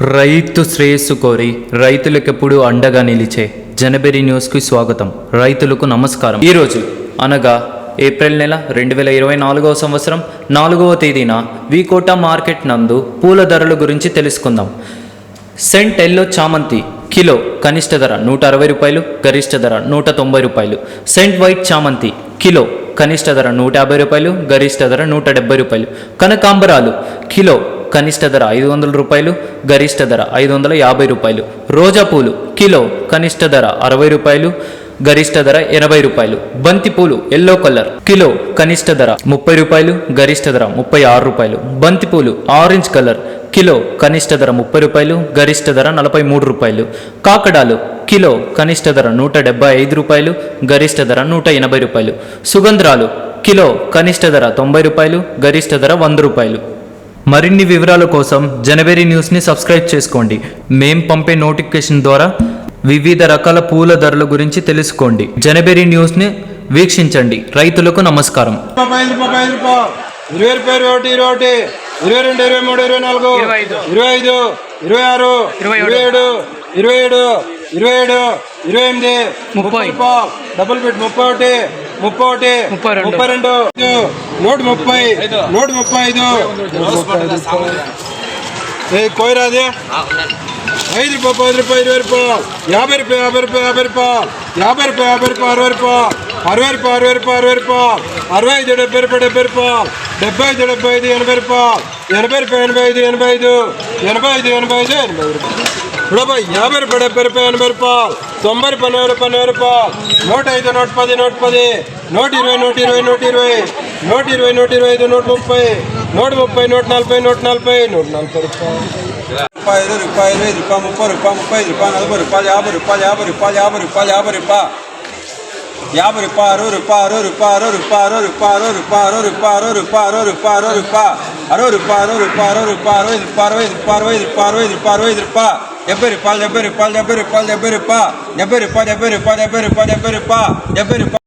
రైతు శ్రేయస్సు కోరి రైతులకెప్పుడు అండగా నిలిచే జనబెరి న్యూస్కి స్వాగతం. రైతులకు నమస్కారం. ఈరోజు అనగా ఏప్రిల్ నెల రెండు వేల ఇరవై నాలుగవ సంవత్సరం నాలుగవ తేదీన వికోట మార్కెట్ నందు పూల ధరల గురించి తెలుసుకుందాం. సెంట్ ఎల్లో చామంతి కిలో కనిష్ట ధర నూట అరవై రూపాయలు గరిష్ట ధర నూట తొంభై రూపాయలు. సెంట్ వైట్ చామంతి కిలో కనిష్ట ధర నూట యాభై రూపాయలు గరిష్ట ధర నూట డెబ్బై రూపాయలు. కనకాంబరాలు కిలో కనిష్ట ధర ఐదు వందల రూపాయలు గరిష్ట ధర ఐదు వందల యాభై రూపాయలు. రోజా పూలు కిలో కనిష్ట ధర అరవై రూపాయలు గరిష్ట ధర ఎనభై రూపాయలు. బంతి పూలు ఎల్లో కలర్ కిలో కనిష్ట ధర ముప్పై రూపాయలు గరిష్ట ధర ముప్పై ఆరు రూపాయలు. బంతి పూలు ఆరెంజ్ కలర్ కిలో కనిష్ట ధర ముప్పై రూపాయలు గరిష్ట ధర నలభై మూడు రూపాయలు. కాకడాలు కిలో కనిష్ట ధర నూట డెబ్బై ఐదు రూపాయలు గరిష్ట ధర నూట ఎనభై రూపాయలు. సుగంధ్రాలు కిలో కనిష్ట ధర తొంభై రూపాయలు గరిష్ట ధర వంద రూపాయలు. మరిన్ని వివరాల కోసం జనవరి న్యూస్ని సబ్స్క్రైబ్ చేసుకోండి. మేం పంపే నోటిఫికేషన్ ద్వారా వివిధ రకాల పూల ధరల గురించి తెలుసుకోండి. జనవరి న్యూస్ని వీక్షించండి. రైతులకు నమస్కారం. ఇరవై రూపాయలు ఒకటి ఇరవై ఒకటి. ఇరవై రెండు ఇరవై మూడు ఇరవై నాలుగు. ఇరవై ఐదు. ఇరవై ఆరు. ఇరవై ఏడు. ఇరవై ఏడు ఇరవై ఏడు ఇరవై ఎనిమిది. ముప్పై. డబుల్ బిట్ ముప్పై ఒకటి. ముప్పై ఒకటి ముప్పై రెండు నూట ముప్పై నూట ముప్పై ఐదు ఏ కోయరాది ఐదు రూపాయలు పది రూపాయలు ఇరవై రూపాయలు యాభై రూపాయలు యాభై రూపాయలు యాభై రూపాయలు యాభై రూపాయలు యాభై రూపాయలు అరవై రూపాయలు అరవై రూపాయలు అరవై రూపాయలు అరవై రూపాయలు అరవై ఐదు డెబ్బై రూపాయలు డెబ్బై రూపాయలు డెబ్బై ఐదు డెబ్బై ఐదు ఎనభై రూపాయలు ఎనభై రూపాయలు ఎనభై ఐదు ఎనభై ఐదు ఎనభై ఐదు ఎనభై ఐదు ఎనభై రూపాయలు ఇప్పుడు యాభై రూపాయలు డెబ్బై రూపాయలు ఎనభై రూపాయలు తొంభై రూపాయలు నూరు రూపాయలు నూరు రూపాయలు నూట ఐదు నూట పది నూట పది నూట ఇరవై నూట ఇరవై నూట ఇరవై నూట ఇరవై నూట ఇరవై ఐదు నూట ముప్పై నూట ముప్పై నూట నలభై నూట నలభై నూట నలభై రూపాయలు రూపాయి ఐదు రూపాయి ఇరవై ఐదు రూపాయి ముప్పై రూపాయి ముప్పై ఐదు రూపాయి నలభై రూపాయలు యాభై రూపాయలు యాభై రూపాయలు యాభై రూపాయలు యాభై రూపాయలు యాభై రూపాయలు అరవై రూపాయలు అరవై రూపాయలు అరవై రూపాయలు అరవై రూపాయలు అరవై రూపాయలు అరవై రూపాయలు అరవై రూపాయలు అరవై రూపాయలు అరవై రూపాయలు అరవై రూపాయలు అరవై రూపాయలు అరవై రూపాయలు అరవై రూపాయలు అరవై రూపాయలు అరవై రూపాయలు డెబ్బై రూపాయలు డెబ్బై రూపాయలు డెబ్బై రూపాయలు డెబ్బై రూపాయలు డెబ్బై రూపాయలు డెబ్బై రూపాయలు డెబ్బై రూపాయలు డెబ్బై రూపాయలు డెబ్బై రూపాయలు డెబ్బై రూపాయలు